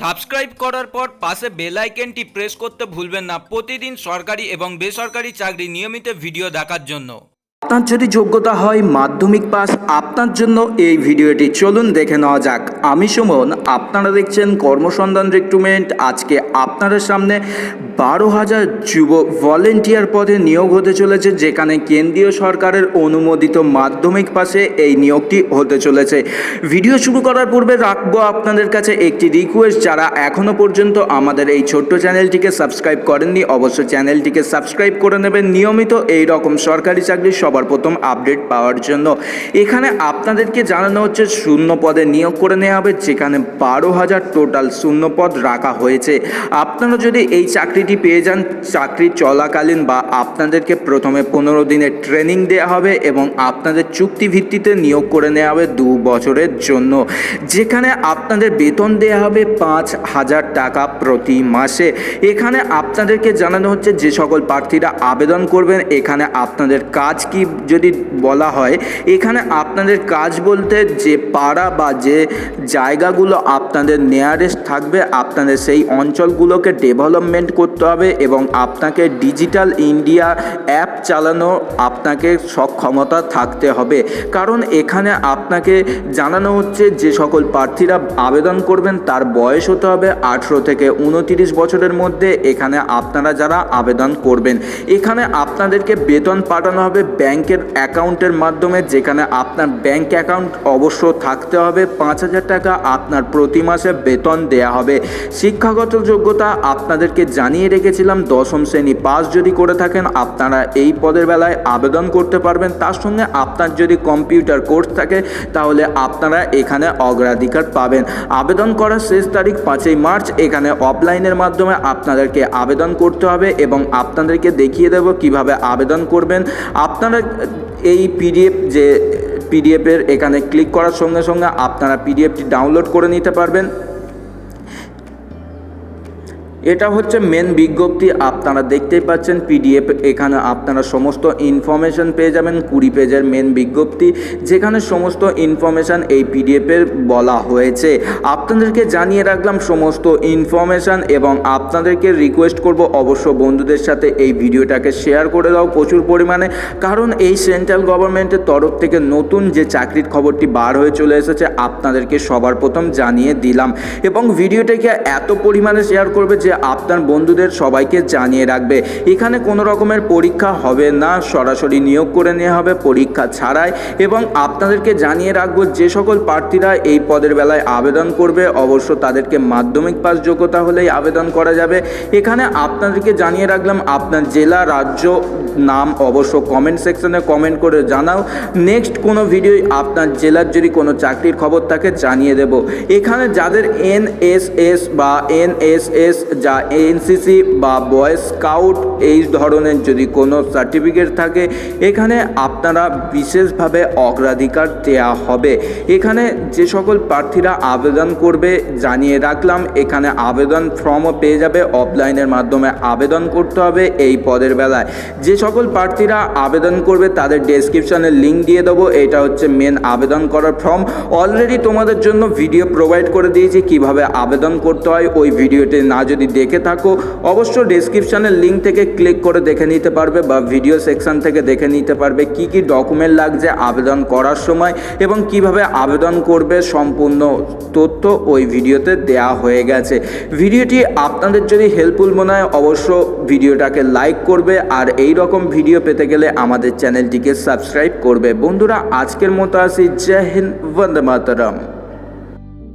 Subscribe করার পর পাশে বেল আইকনটি প্রেস করতে ভুলবেন না। প্রতিদিন সরকারি এবং বেসরকারি চাকরি নিয়মিত ভিডিও দেখার জন্য। আপনার যদি যোগ্যতা হয় মাধ্যমিক পাস, আপনার জন্য এই ভিডিওটি চলুন দেখে নেওয়া যাক। আমি সুমন, আপনারা দেখছেন কর্মসন্ধান রিক্রুটমেন্ট। আজকে আপনাদের সামনে বারো হাজার যুব ভলেন্টিয়ার পদে নিয়োগ হতে চলেছে, যেখানে কেন্দ্রীয় সরকারের অনুমোদিত মাধ্যমিক পাশে এই নিয়োগটি হতে চলেছে। ভিডিও শুরু করার পূর্বে রাখব আপনাদের কাছে একটি রিকোয়েস্ট যারা এখনও পর্যন্ত আমাদের এই ছোট্ট চ্যানেলটিকে সাবস্ক্রাইব করেননি, অবশ্যই চ্যানেলটিকে সাবস্ক্রাইব করে নেবেন। নিয়মিত এই রকম সরকারি চাকরি সবার প্রথম আপডেট পাওয়ার জন্য। এখানে আপনাদেরকে জানানো হচ্ছে, শূন্য পদে নিয়োগ করে নেওয়া হবে, যেখানে বারো হাজার টোটাল শূন্য পদ রাখা হয়েছে। আপনারা যদি এই চাকরিটি পেয়ে যান, চাকরি চলাকালীন বা আপনাদেরকে প্রথমে পনেরো দিনের ট্রেনিং দেওয়া হবে এবং আপনাদের চুক্তি ভিত্তিতে নিয়োগ করে নেওয়া হবে দু বছরের জন্য। যেখানে আপনাদের বেতন দেওয়া হবে পাঁচ হাজার টাকা প্রতি মাসে। এখানে আপনাদেরকে জানানো হচ্ছে, যে সকল প্রার্থীরা আবেদন করবেন, এখানে আপনাদের কাজ কি যদি বলা হয়, এখানে আপনাদের কাজ বলতে যে পাড়া বা যে জায়গাগুলো আপনাদের নেয়ারেস্ট থাকবে, আপনাদের সেই অঞ্চলগুলোকে ডেভেলপমেন্ট করতে হবে এবং আপনাকে ডিজিটাল ইন্ডিয়া অ্যাপ চালানো আপনাকে সক্ষমতা থাকতে হবে। কারণ এখানে আপনাকে জানানো হচ্ছে যে সকল প্রার্থীরা আবেদন করবেন, তার বয়স হতে হবে আঠেরো থেকে উনতিরিশ বছরের মধ্যে। এখানে আপনারা যারা আবেদন করবেন, এখানে আপনাদেরকে বেতন পাঠানো হবে ব্যাংকের অ্যাকাউন্টের মাধ্যমে যেখানে আপনার ব্যাংক অ্যাকাউন্ট অবশ্য থাকতে হবে, পাঁচ হাজার টাকা আপনার প্রতি মাসে বেতন দেয়া হবে। শিক্ষাগত যোগ্যতা আপনাদেরকে জানিয়ে রেখেছিলাম, দশম শ্রেণি পাস যদি করে থাকেন, আপনারা এই পদের বেলায় আবেদন করতে পারবেন। তার সঙ্গে আপনার যদি কম্পিউটার কোর্স থাকে, তাহলে আপনারা এখানে অগ্রাধিকার পাবেন। আবেদন করার শেষ তারিখ পাঁচই মার্চ। এখানে অফলাইনের মাধ্যমে আপনাদেরকে আবেদন করতে হবে এবং আপনাদেরকে দেখিয়ে দেব কীভাবে আবেদন করবেন। আপনারা এই পিডিএফ যে পিডিএফের এখানে ক্লিক করার সঙ্গে সঙ্গে আপনারা পিডিএফটি ডাউনলোড করে নিতে পারবেন। এটা হচ্ছে মেন বিজ্ঞপ্তি, আপনারা দেখতেই পাচ্ছেন পিডিএফ এখানে আপনারা সমস্ত ইনফরমেশন পেয়ে যাবেন, কুড়ি পেজের মেন বিজ্ঞপ্তি, যেখানে সমস্ত ইনফরমেশান এই পিডিএফের বলা হয়েছে। আপনাদেরকে জানিয়ে রাখলাম সমস্ত ইনফরমেশান এবং আপনাদেরকে রিকোয়েস্ট করব, অবশ্য বন্ধুদের সাথে এই ভিডিওটাকে শেয়ার করে দাও প্রচুর পরিমাণে, কারণ এই সেন্ট্রাল গভর্নমেন্টের তরফ থেকে নতুন যে চাকরির খবরটি বার হয়ে চলে এসেছে, আপনাদেরকে সবার প্রথম জানিয়ে দিলাম। এবং ভিডিওটাকে এত পরিমাণে শেয়ার করবে যে আপনার বন্ধুদের সবাইকে জানিয়ে রাখবে। এখানে কোনো রকমের পরীক্ষা হবে না, সরাসরি নিয়োগ করে নেওয়া হবে পরীক্ষা ছাড়াই এবং আপনাদেরকে জানিয়ে রাখব, যে সকল প্রার্থীরা এই পদের বেলায় আবেদন করবে, অবশ্য তাদেরকে মাধ্যমিক পাস যোগ্যতা হলেই আবেদন করা যাবে। এখানে আপনাদেরকে জানিয়ে রাখলাম, আপনার জেলা, রাজ্য, নাম অবশ্য কমেন্ট সেকশনে কমেন্ট করে জানাও। নেক্সট কোনো ভিডিও আপনার জেলার যদি কোনো চাকরির খবর থাকে জানিয়ে দেব। এখানে যাদের এনএসএস বা এনএসএস যা এনসিসি বা বয়েজ স্কাউট এই ধরনের যদি কোনো সার্টিফিকেট থাকে, এখানে আপনারা বিশেষভাবে অগ্রাধিকার দেওয়া হবে। এখানে যে সকল প্রার্থীরা আবেদন করবে, জানিয়ে রাখলাম, এখানে আবেদন ফর্মও পেয়ে যাবে অফলাইনের মাধ্যমে আবেদন করতে হবে এই পদের বেলায়। যে সকল প্রার্থীরা আবেদন করবে, তাদের ডেসক্রিপশনে লিঙ্ক দিয়ে দেবো, এটা হচ্ছে মেন আবেদন করার ফর্ম। অলরেডি তোমাদের জন্য ভিডিও প্রোভাইড করে দিয়েছি কীভাবে আবেদন করতে হয়, ওই ভিডিওটি না যদি দেখে থাকো, অবশ্য ডেসক্রিপশনের লিঙ্ক থেকে ক্লিক করে দেখে নিতে পারবে বা ভিডিও সেকশন থেকে দেখে নিতে পারবে কি কি ডকুমেন্ট লাগছে আবেদন করার সময় এবং কীভাবে আবেদন করবে, সম্পূর্ণ তথ্য ওই ভিডিওতে দেয়া হয়ে গেছে। ভিডিওটি আপনাদের যদি হেল্পফুল মনে হয়, অবশ্য ভিডিওটাকে লাইক করবে আর এই রকম ভিডিও পেতে গেলে আমাদের চ্যানেলটিকে সাবস্ক্রাইব করবে। বন্ধুরা, আজকের মতো আসি। জয় হিন্দ, বন্দে মাতরম।